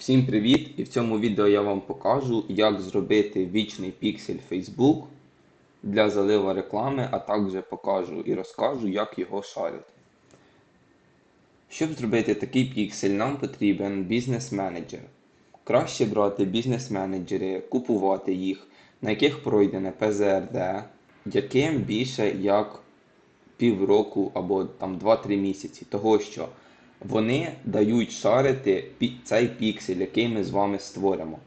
Всім привіт! І в цьому відео я вам покажу, як зробити вічний піксель Facebook для залива реклами, а також покажу і розкажу, як його шарити. Щоб зробити такий піксель, нам потрібен бізнес-менеджер. Краще брати бізнес-менеджери, купувати їх, на яких пройдене ПЗРД, яким більше як півроку або там 2-3 місяці, того що вони дають шарити цей піксель, який ми з вами створимо.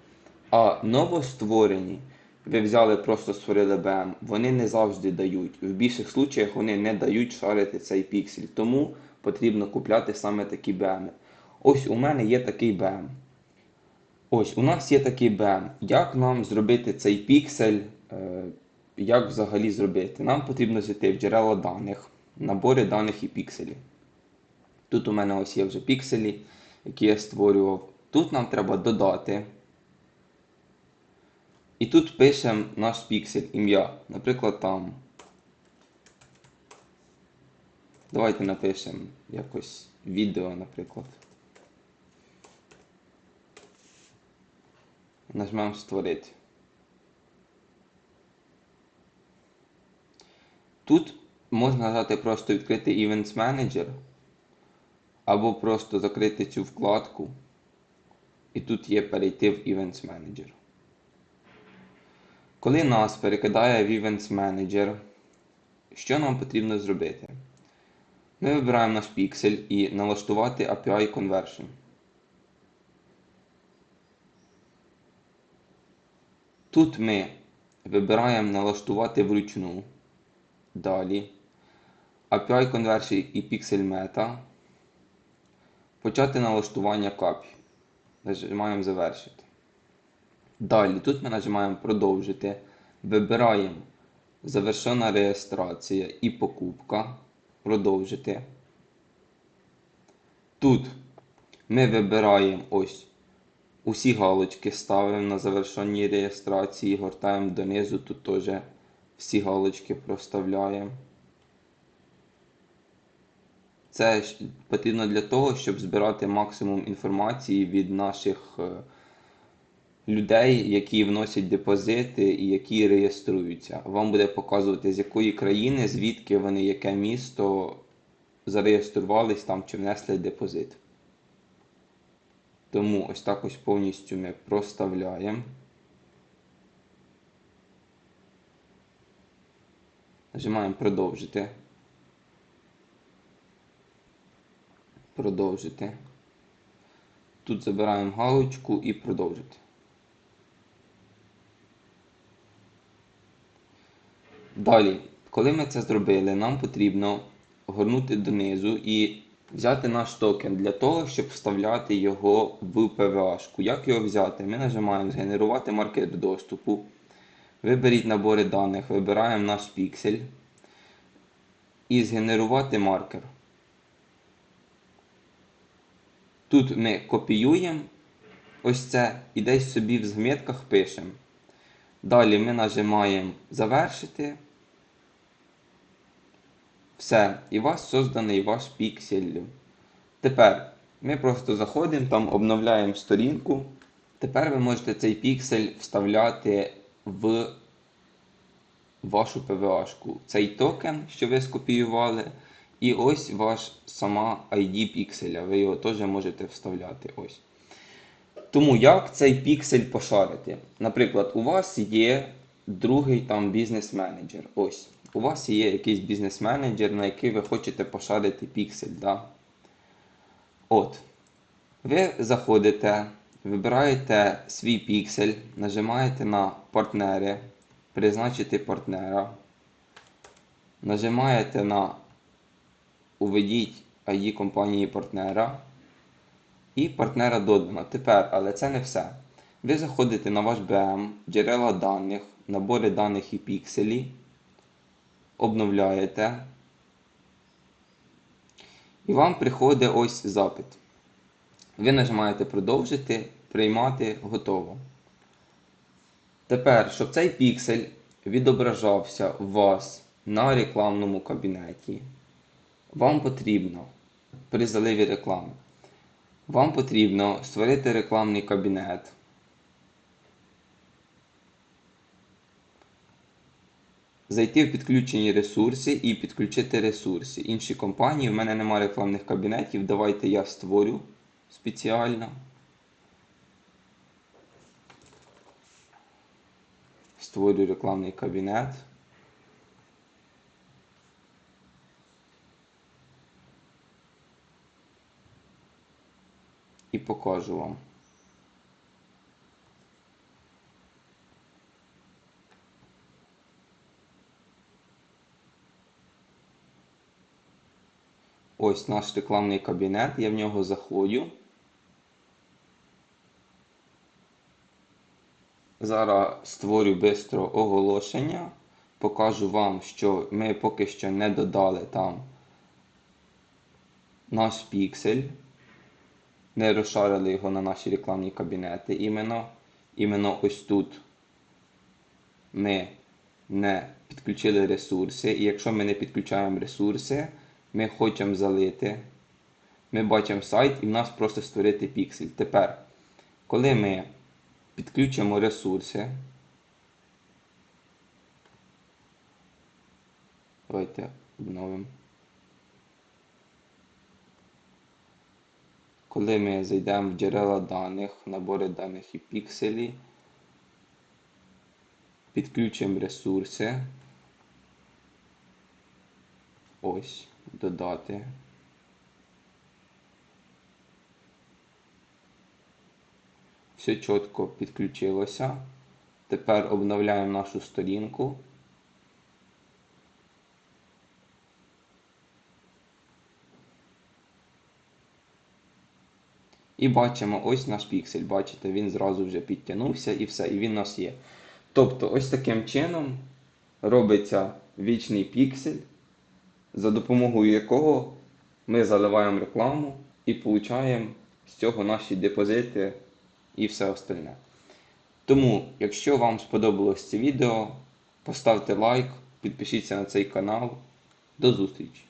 А новостворені, ви взяли, просто створили BM, вони не завжди дають. В більших случаях вони не дають шарити цей піксель. Тому потрібно купляти саме такі BM. Ось у мене є такий BM. Ось, у нас є такий BM. Як нам зробити цей піксель? е, Як взагалі зробити? Нам потрібно зайти в джерела даних, набори даних і пікселі. Тут у мене ось є вже пікселі, які я створював. Тут нам треба додати. І тут пишемо наш піксель, ім'я. Наприклад, там. Давайте напишемо якось відео, наприклад. Нажмемо створити. Тут можна нажати просто відкрити Events Manager або просто закрити цю вкладку. І тут є перейти в Events Manager. Коли нас перекидає в Events Manager, що нам потрібно зробити? Ми вибираємо наш піксель і налаштувати API Conversion. Тут ми вибираємо налаштувати вручну. Далі. API Conversion і Pixel Meta. Почати налаштування капі. Нажимаємо завершити. Далі тут ми нажимаємо продовжити. Вибираємо завершена реєстрація і покупка. Продовжити. Тут ми вибираємо ось усі галочки ставимо на завершеній реєстрації, гортаємо донизу, тут теж всі галочки проставляємо. Це потрібно для того, щоб збирати максимум інформації від наших е, людей, які вносять депозити і які реєструються. Вам буде показувати, з якої країни, звідки вони, яке місто зареєструвались там чи внесли депозит. Тому ось так ось повністю ми проставляємо. Нажимаємо продовжити. Продовжити. Тут забираємо галочку і продовжити. Далі, коли ми це зробили, нам потрібно горнути донизу і взяти наш токен для того, щоб вставляти його в PVA-шку. Як його взяти? Ми нажимаємо Згенерувати маркер доступу. Виберіть набори даних, вибираємо наш піксель і згенерувати маркер. Тут ми копіюємо ось це і десь собі в змітках пишемо. Далі ми нажимаємо Завершити. Все, і у вас созданий ваш піксель. Тепер ми просто заходимо, там обновляємо сторінку. Тепер ви можете цей піксель вставляти в вашу PVA-шку. Цей токен, що ви скопіювали, і ось ваш сама ID пікселя. Ви його теж можете вставляти. ось. Тому як цей піксель пошарити? Наприклад, у вас є другий там бізнес-менеджер. Ось. У вас є якийсь бізнес-менеджер, на який ви хочете пошарити піксель. Да? От. Ви заходите, вибираєте свій піксель, нажимаєте на партнери, призначити партнера. Нажимаєте на Уведіть ID компанії партнера. І партнера додано. Тепер, але це не все. Ви заходите на ваш BM, джерела даних, набори даних і пікселі, обновляєте. І вам приходить ось запит. Ви нажимаєте продовжити, приймати, готово. Тепер, щоб цей піксель відображався у вас на рекламному кабінеті, вам потрібно при заливі реклами Вам потрібно створити рекламний кабінет. Зайти в підключені ресурси і підключити ресурси. Інші компанії, в мене немає рекламних кабінетів. Давайте я створю спеціально. Створю рекламний кабінет. Покажу вам. Ось наш рекламний кабінет, я в нього заходжу. Зараз створю бистро оголошення. Покажу вам, що ми поки що не додали там наш піксель. Не розшарили його на наші рекламні кабінети іменно. Іменно ось тут ми не підключили ресурси. І якщо ми не підключаємо ресурси, ми хочемо залити. Ми бачимо сайт і в нас просто створити піксель. Тепер, коли ми підключимо ресурси, давайте обновимо. Коли ми зайдемо в джерела даних, набори даних і пікселі, підключимо ресурси. Ось, додати. Все чітко підключилося. Тепер обновляємо нашу сторінку. І бачимо ось наш піксель. Бачите, він зразу вже підтягнувся і все, і він у нас є. Тобто, ось таким чином робиться вічний піксель, за допомогою якого ми заливаємо рекламу і получаємо з цього наші депозити і все остальне. Тому, якщо вам сподобалось це відео, поставте лайк, підпишіться на цей канал. До зустрічі!